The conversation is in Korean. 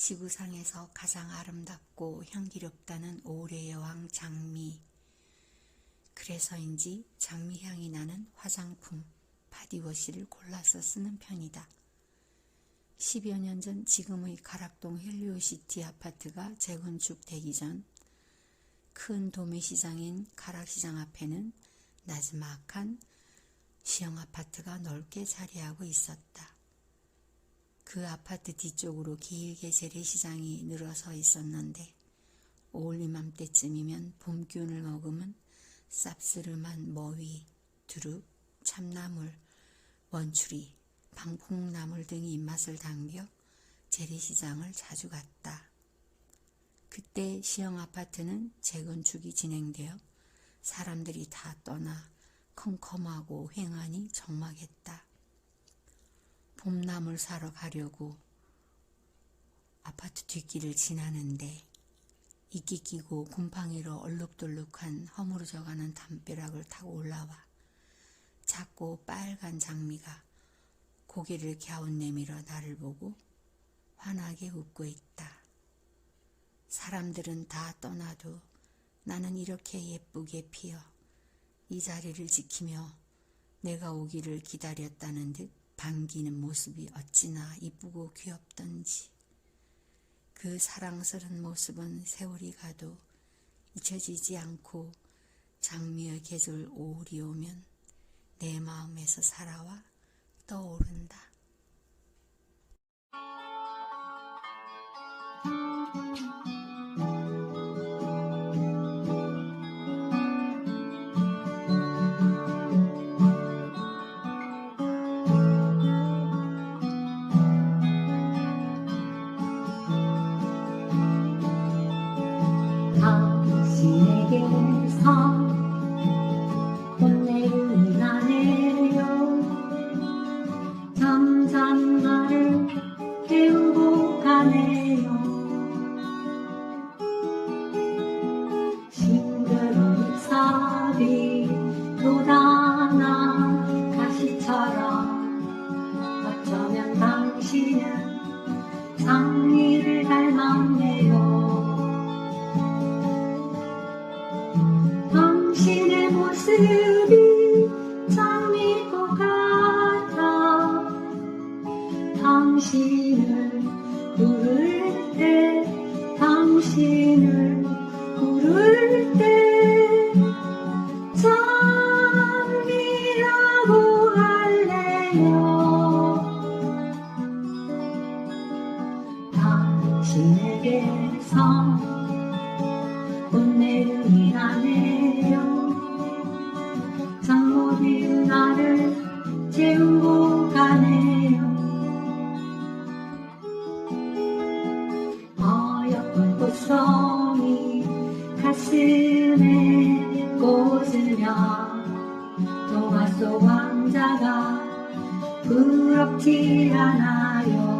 지구상에서 가장 아름답고 향기롭다는 올해 여왕 장미. 그래서인지 장미 향이 나는 화장품, 바디워시를 골라서 쓰는 편이다. 10여 년 전 지금의 가락동 헬리오시티 아파트가 재건축되기 전 큰 도매시장인 가락시장 앞에는 나지막한 시형 아파트가 넓게 자리하고 있었다. 그 아파트 뒤쪽으로 길게 재래시장이 늘어서 있었는데 올 이맘때쯤이면 봄 기운을 머금은 쌉스름한 머위, 두릅, 참나물, 원추리, 방풍나물 등이 입맛을 당겨 재래시장을 자주 갔다. 그때 시형 아파트는 재건축이 진행되어 사람들이 다 떠나 컴컴하고 횡하니 적막했다. 봄나물 사러 가려고 아파트 뒷길을 지나는데 이끼 끼고 곰팡이로 얼룩덜룩한 허물어져가는 담벼락을 타고 올라와 작고 빨간 장미가 고개를 갸웃 내밀어 나를 보고 환하게 웃고 있다. 사람들은 다 떠나도 나는 이렇게 예쁘게 피어 이 자리를 지키며 내가 오기를 기다렸다는 듯 반기는 모습이 어찌나 이쁘고 귀엽던지. 그 사랑스런 모습은 세월이 가도 잊혀지지 않고 장미의 계절 5월이 오면 내 마음에서 살아와 떠오른다. 가네요. 싱그러운 잎사귀 돋아나 가시처럼 어쩌면 당신은 장미를 닮았네요. 당신의 모습이 장미꽃 같아. 당신을 부를 때 당신을 부를 때 꽂으며 동화 속 왕자가 부럽지 않아요